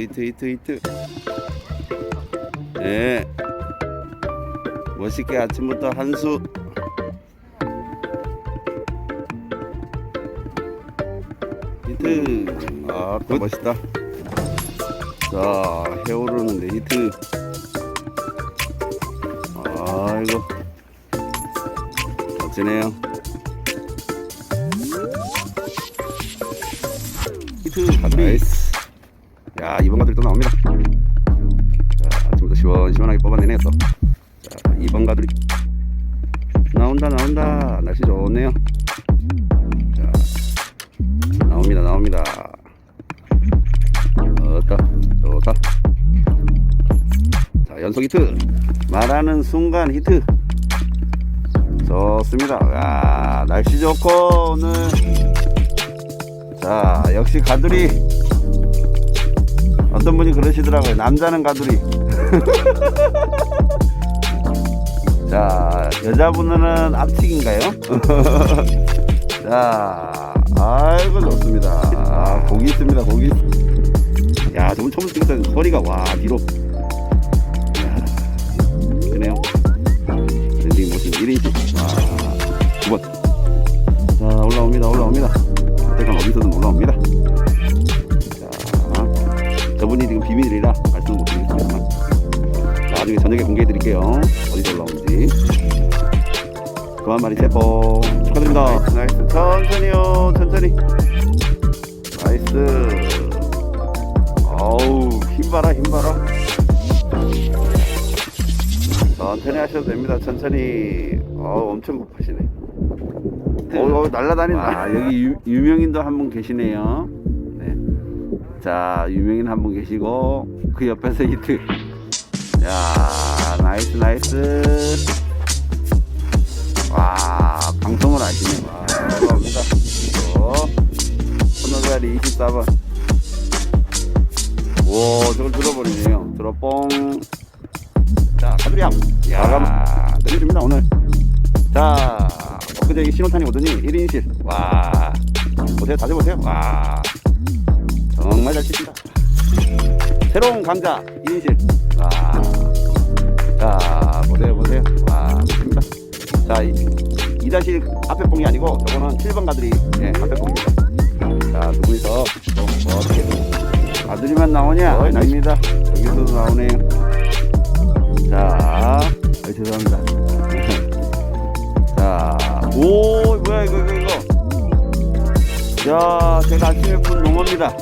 히트 히트 히트. 네 멋있게 아침부터 한수. 히트. 아또 멋있다. 자 해오르는데 히트. 아이고. 멋지네요. 히트. 나이스 야 이번 가들이 또 나옵니다. 자 아침부터 시원시원하게 뽑아내네요 또자 이번 가들이 나온다 나온다. 날씨 좋네요. 자 나옵니다 나옵니다. 좋다 좋다. 자 연속 히트. 말하는 순간 히트. 좋습니다. 야 날씨 좋고 오늘. 자 역시 가두리 어떤 분이 그러시더라고요. 남자는 가두리. 자 여자분은 앞치기인가요? 자 아이고 좋습니다. 아, 고기 있습니다 고기. 야 저분 처음 찍었던 소리가 와 뒤로. 야 그네요. 랜딩 모션 1인치. 와 9번. 자 올라옵니다 올라옵니다. 그때가 어디서든 올라옵니다 마리 세포 축하드립니다. 나이스. 천천히요 천천히. 나이스. 어우 힘 봐라 힘 봐라. 천천히 하셔도 됩니다. 천천히. 어우 엄청 급하시네. 어, 어 날라다닌다. 아, 여기 유, 유명인도 한 분 계시네요. 네. 자 유명인 한 분 계시고 그 옆에서 히트 야 나이스 나이스 자리 24번. 오 저걸 들어버리네요. 들어뽕. 자 가두리함 야 내려줍니다 오늘. 자 엊그제 이 신호탄이 오더니 1인실. 와. 보세요 다들 보세요. 와. 정말 잘 치신다. 새로운 감자 1인실. 와. 자 보세요 보세요. 와 멋집니다. 자 2다시 앞에 뽕이 아니고 저거는 7번 가들이 예, 앞에 뽕입니다 아들이만 나오냐 아닙니다. 여기서도 나오네요 자 아, 죄송합니다. 자 오 뭐야 이거 이거 이거. 야 제가 아침에 푼 농어입니다.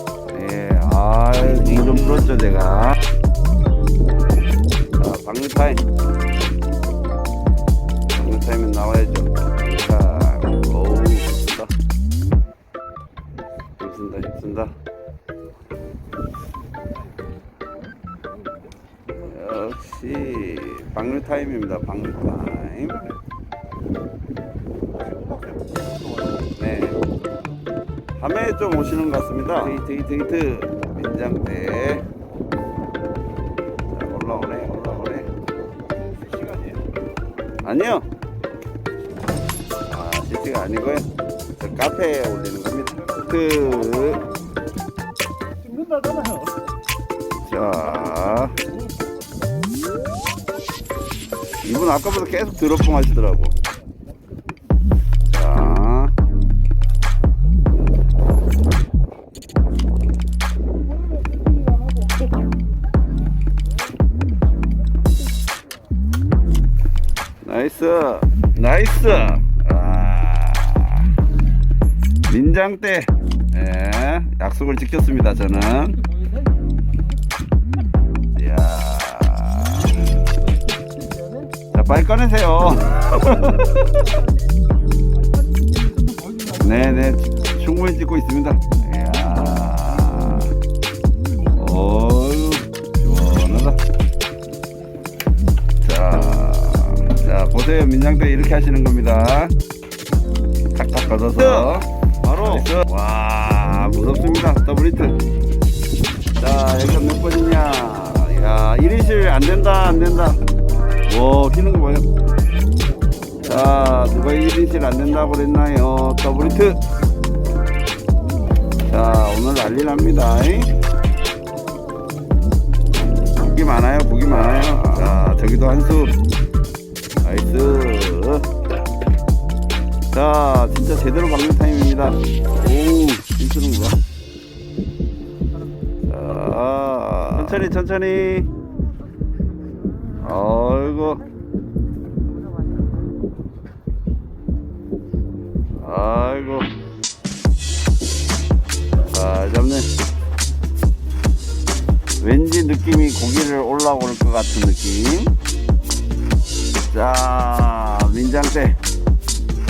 예, 아, 공좀 풀었죠, 제가. 자, 방류 타임. 방류 타임은 나와야죠. 역시, 방류 타임입니다, 방류 타임. 네. 밤에 좀 오시는 것 같습니다. 히트 히트 히트 민장대. 자 올라오네 올라오네. 아니요. 아 실시가 아니고요. 저 카페에 올리는 겁니다. 그 찍는다잖아요. 자. 이분 아까부터 계속 드롭봉 하시더라고. 자. 나이스. 나이스. 아. 민장 때. 예, 약속을 지켰습니다, 저는. 이야. 빨리 꺼내세요. 네네, 충분히 찍고 있습니다. 이야. 어유 시원하다. 자, 자, 보세요. 민장대 이렇게 하시는 겁니다. 탁탁 걷어서. 바로. 와, 무섭습니다. 더블 히트. 자, 여기가 몇 번이냐? 야, 1인실 안 된다, 안 된다. 와, 휘는 거 봐요. 자, 누가 1인실 안 된다고 그랬나요? 더블 히트. 자, 오늘 난리 납니다. 잉? 많아요, 고기 많아요. 자, 저기도 한 수. 나이스. 자, 진짜 제대로 박는 타임입니다. 오, 힘쓰는 거 봐. 자, 천천히, 천천히. 아이고. 아이고. 잘 잡네. 왠지 느낌이 고기를 올라올 것 같은 느낌. 자, 민장대.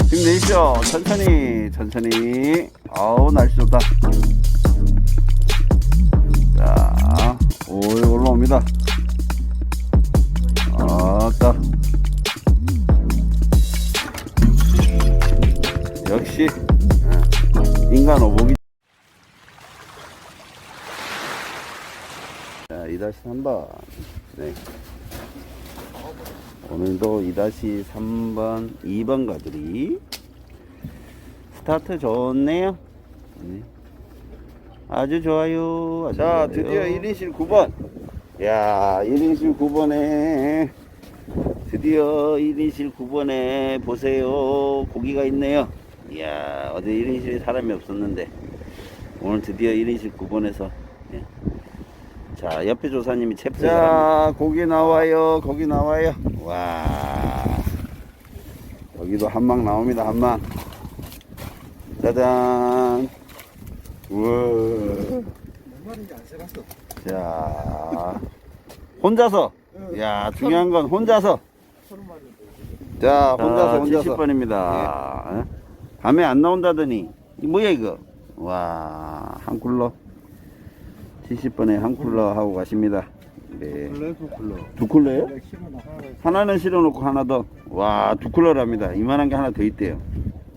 힘내십시오. 천천히, 천천히. 아우, 날씨 좋다. 자, 오, 올라옵니다. 아따. 역시, 어, 인간 오복이. 자, 2-3번. 네. 오늘도 2-3번, 2번 가들이 스타트 좋네요. 네. 아주 좋아요. 아주 자, 좋아요. 드디어 1인실 9번. 야, 1인실 9번에 드디어 1인실 9번에 보세요. 고기가 있네요. 이야, 어제 1인실에 사람이 없었는데 오늘 드디어 1인실 9번에서 자, 옆에 조사님이 챕터. 자, 고기 나와요. 고기 나와요. 와. 여기도 한망 나옵니다. 한 망. 짜잔. 우와. 말인지 안 세봤어. 자. 혼자서. 야, 중요한 건 혼자서. 자, 혼자서, 혼자서. 혼자서. 70번입니다. 밤에 안 나온다더니. 이 뭐야, 이거? 와, 한 쿨러. 70번에 한 쿨러 하고 가십니다. 네. 두 쿨러. 두? 네, 나가라. 하나는 실어놓고 하나 더. 와, 두 쿨러랍니다. 이만한 게 하나 더 있대요.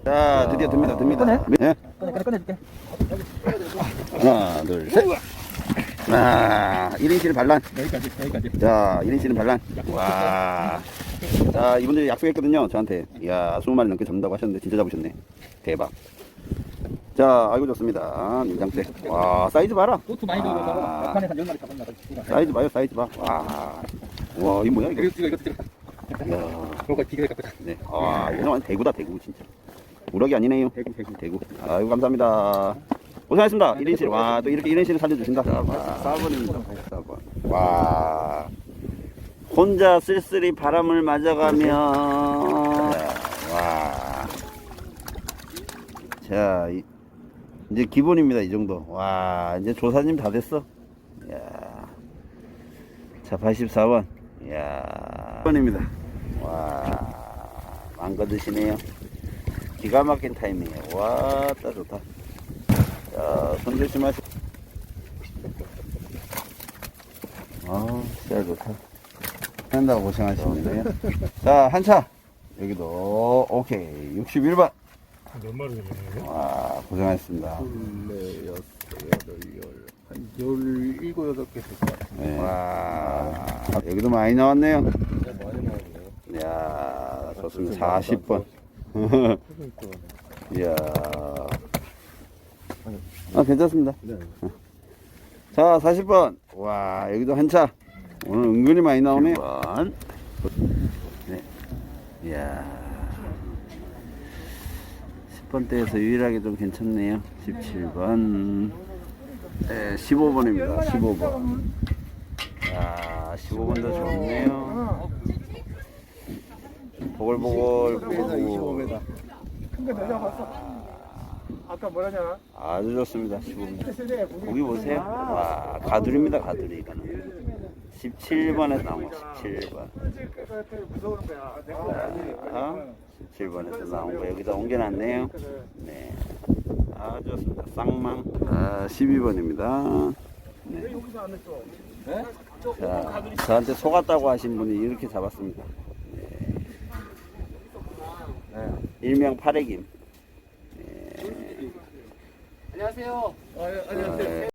자, 드디어 듭니다, 듭니다. 네. 꺼내, 꺼내, 꺼내줄게. 하나, 둘, 셋. 아, 1인실 반란. 여기까지, 여기까지. 자, 1인실은 반란. 와. 자, 이분들이 약속했거든요, 저한테. 이야, 20마리 넘게 잡는다고 하셨는데, 진짜 잡으셨네. 대박. 자, 아이고 좋습니다. 민장대. 와, 사이즈 봐라. 또두 많이 들어서 아. 막판에 한 10마리 잡았나 봐. 사이즈 봐요, 사이즈 봐. 와. 와, 이 뭐야, 이거. 이거 이거 찍어. 이야. 그거가 기계 갖고 다. 네. 아, 이거 완전 대구다, 대구, 진짜. 우럭이 아니네요. 대구, 대구, 대구. 아이고, 감사합니다. 고생하셨습니다. 1인실. 와, 또 이렇게 1인실을 살려주신다. 4번입니다, 4번. 와. 혼자 쓸쓸히 바람을 맞아가며. 와. 자, 이, 이제 기본입니다, 이 정도. 와, 이제 조사님 다 됐어. 야. 자, 84번. 이야. 1번입니다. 와, 망거 드시네요. 기가 막힌 타이밍이에요. 와, 따 좋다. 자, 손 조심하시. 아, 진짜 좋다. 한다고 고생하시네요. 자, 한 차. 여기도, 오케이. 61번. 몇 마리 되네요? 와, 고생하셨습니다. 네, 여섯, 여덟, 열. 한 열, 일곱, 여덟 개 됐을 것 같은데. 네. 와, 여기도 많이 나왔네요. 많이 나오네요. 이야, 좋습니다. 40번. 이야. 아, 괜찮습니다. 네. 자, 40번. 와, 여기도 한 차. 오늘 은근히 많이 나오네. 1번. 네. 이야. 10번대에서 유일하게 좀 괜찮네요. 17번. 네, 15번입니다. 15번. 야, 15번도 좋네요. 보글보글, 보글보글. 큰거 내가 봤어. 아까 뭐라냐? 아주 좋습니다. 15번. 세대 고기. 거기 보세요. 와, 가두리입니다, 가두리, 이거는. 17번에서 나온 거, 17번. 무서운 거야. 내가 자, 17번에서 나온 거, 여기다 옮겨놨네요. 네. 아주 좋습니다. 쌍망. 아, 12번입니다. 네. 자, 저한테 속았다고 하신 분이 이렇게 잡았습니다. 네. 일명 파래김. 안녕하세요. 아, 안녕하세요.